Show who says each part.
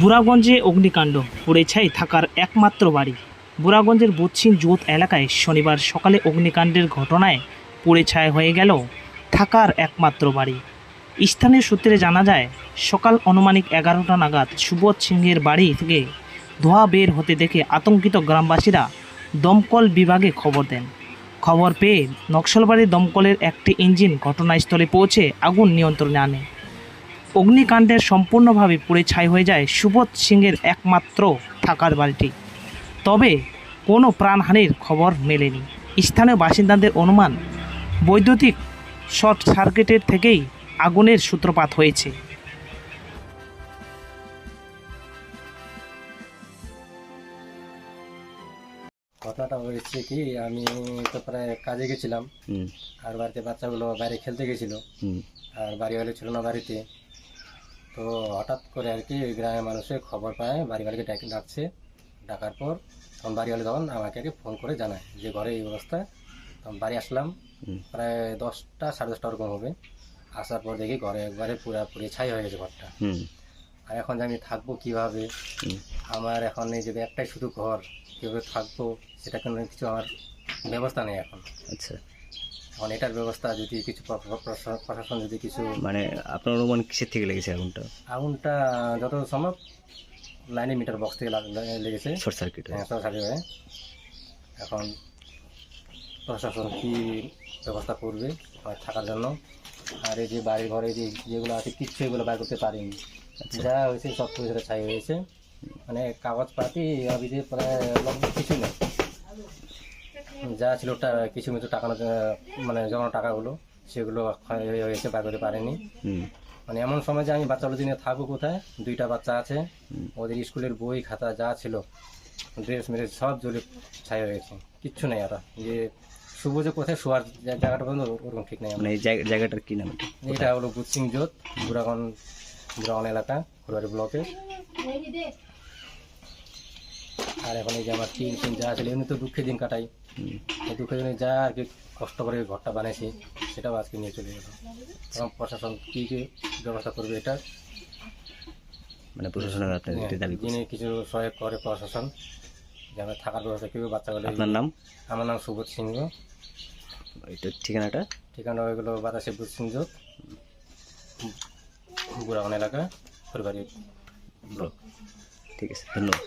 Speaker 1: বুড়াগঞ্জে অগ্নিকাণ্ড, পুড়ে ছাই থাকার একমাত্র বাড়ি। বুড়াগঞ্জের বুচ্ছিন জোত এলাকায় শনিবার সকালে অগ্নিকাণ্ডের ঘটনায় পুড়ে ছাই হয়ে গেল থাকার একমাত্র বাড়ি। স্থানীয় সূত্রে জানা যায়, সকাল আনুমানিক এগারোটা নাগাদ সুবোধ সিংহের বাড়ি থেকে ধোঁয়া বের হতে দেখে আতঙ্কিত গ্রামবাসীরা দমকল বিভাগে খবর দেন। খবর পেয়ে নকশালবাড়ি দমকলের একটি ইঞ্জিন ঘটনাস্থলে পৌঁছে আগুন নিয়ন্ত্রণে আনে। অগ্নিকাণ্ডের সম্পূর্ণভাবে পুড়ে ছাই হয়ে যায় সুবোধ সিংয়ের একমাত্র থাকার বাড়িটি। তবে কোনো প্রাণহানির খবর মেলেনি। স্থানীয় বাসিন্দাদের অনুমান বৈদ্যুতিক শর্ট সার্কিটের থেকেই আগুনের সূত্রপাত হয়েছে।
Speaker 2: কথাটা হয়েছে কি আমি তো প্রায় কাজে গেছিলাম। আর বাড়িতে বাচ্চাগুলো বাইরে খেলতে গেছিল। আর বাড়িওয়ালা ছিল না বাড়িতে। তো হঠাৎ করে আর কি ওই গ্রামের মানুষের খবর পায় বাড়িওয়ালাকে ডাক ডাকছে। ডাকার পর তখন বাড়িওয়ালা তখন আমাকে আর কি ফোন করে জানায় যে ঘরে এই অবস্থা। তখন বাড়ি আসলাম। প্রায় দশটা সাড়ে দশটা ওরকম হবে। আসার পর দেখি ঘরে একবারে পুরাপুরি ছাই হয়ে গেছে ঘরটা। আর এখন যে আমি থাকব কীভাবে। আমার এখন এই যদি একটাই শুধু ঘর কীভাবে থাকব? সেটা কোনো কিছু আমার ব্যবস্থা নেই এখন।
Speaker 3: আচ্ছা।
Speaker 2: এখন এটার ব্যবস্থা যদি কিছু প্র- প্র- প্রশা- প্রশাসন যদি কিছু
Speaker 3: মানে আপনার অনুমান কিসের থেকে লেগেছে আগুনটা?
Speaker 2: আগুনটা যত সম্ভব লাইনে মিটার বক্স থেকে লেগেছে।
Speaker 3: শর্ট সার্কিট
Speaker 2: হ্যাঁ। সরকারি হয়ে। এখন প্রশাসন কি ব্যবস্থা করবে থাকার জন্য? আর এই যে বাড়ি ঘরে যে যেগুলো আছে কিচ্ছু এগুলো বাইর করতে পারিনি।
Speaker 3: আচ্ছা।
Speaker 2: যা হয়েছে সব কিছু ছাই হয়েছে। মানে কাগজপাতি আবিদে প্রায় কিছু নেই। যা ছিল কিছু মিছু টাকা মানে জমানো টাকাগুলো সেগুলো হয়েছে বাইর করতে পারেনি। মানে এমন সময় যে আমি বাচ্চাগুলো দিনে থাকব কোথায়? দুইটা বাচ্চা আছে। ওদের স্কুলের বই খাতা যা ছিল ড্রেস মেরেস সব জলে ছাই হয়ে গেছে। কিচ্ছু নেই আর যে শুভ যে কোথায় শোয়ার জায়গাটা পর্যন্ত ওরকম ঠিক নেই।
Speaker 3: মানে এই জায়গা- জায়গাটার কি নাম এটা?
Speaker 2: হলো বুৎসিং জোত বুড়াগন বুড়াগন এলাকা ফুলবাড়ি ব্লকে। আর এখন এই যে আমার টিন টিন যা ছিল এমনি তো দুঃখের দিন কাটাই। এই দুঃখের দিনে যা আর কি কষ্ট করে ঘরটা বানিয়েছি সেটাও আজকে নিয়ে চলে গেল। এবং প্রশাসন কী কী ব্যবস্থা করবে এটা?
Speaker 3: মানে প্রশাসনের দাবি
Speaker 2: যিনি কিছু সহায়ক করে প্রশাসন যে আমরা থাকার ব্যবস্থা কীভাবে বাচ্চাগুলো।
Speaker 3: আপনার নাম?
Speaker 2: আমার নাম সুবোধ সিংহ।
Speaker 3: এটা ঠিকানাটা?
Speaker 2: ঠিকানা হয়ে গেলো বাতাসে বুধ সিংহ বুড়াগন এলাকা ফুলবাড়ি
Speaker 3: ব্লক। ঠিক আছে ধন্যবাদ।